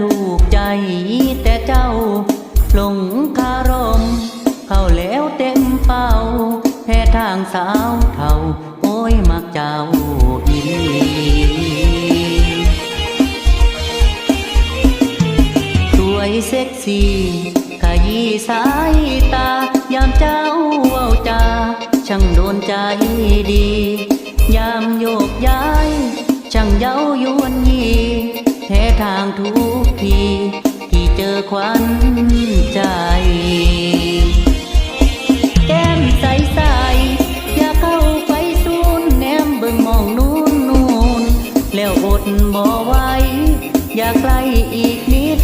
ถูกใจแต่เจ้า หลงคารม เข้าแล้วเต็มเป้าแพ้ทางสาวเท่า โอ้ยมักเจ้าอีสวยเซ็กซี่ขยี้สายตา ยามเจ้าเว้าจา ช่างโดนใจดี ยามโยกย้าย ช่างเย้ายวนยีแท้ทางทุก ทีที่เจอควันใจ แก้มใสใสอย่าเข้าไปซูนแนมเบิ่งมองนู่นนู่นแล้วอดบ่ไหวอยากใกล้อีกนิด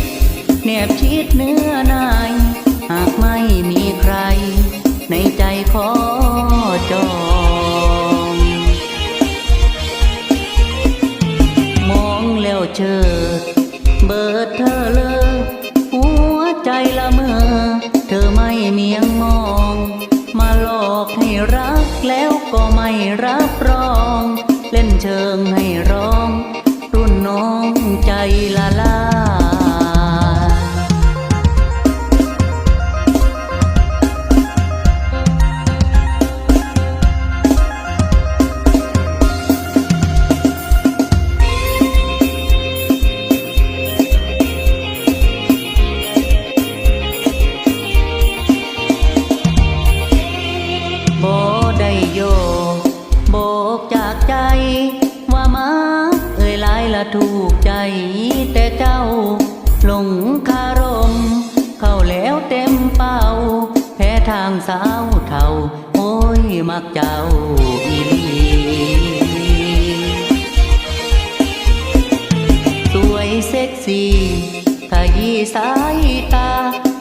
แนบชิดเนื้อนาย หากไม่มีใคร ในใจขอ ดเธอเลยหัวใจละเมอ เธอไม่เมียงมอง มาหลอกให้รักแล้วก็ไม่รับรอง เล่นเชิงให้ร้อง รุ่นน้องใจละ แต่เจ้า หลงคารม เข้าแล้วเต็มเป้า แพ้ทางสาวเท่าโอ้ยมักเจ้าอีลีสวยเซ็กซี่ขยี้สายตา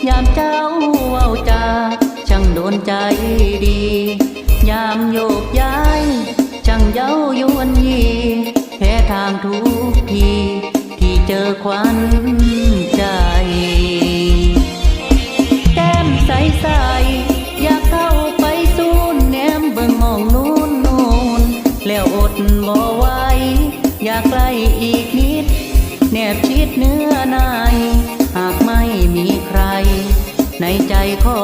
ยามเจ้าเว้าจาช่างโดนใจดี นใจ แก้มใสใสอยากเข้าไปซูนแนบมองนูนนูนแล้วอดบ่ไหวอยากใกล้อีกนิด แนบชิดเนื้อในหากไม่มีใคร ในใจขอ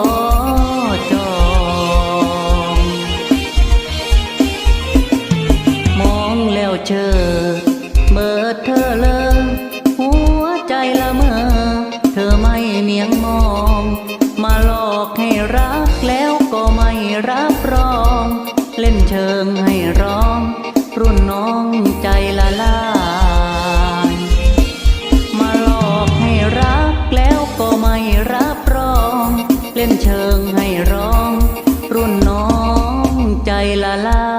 รอง เล่นเชิงให้ร้อง รุ่นน้องใจละลายมาหลอกให้รักแล้วก็ไม่รับรอง เล่นเชิงให้ร้อง รุ่นน้องใจละลาย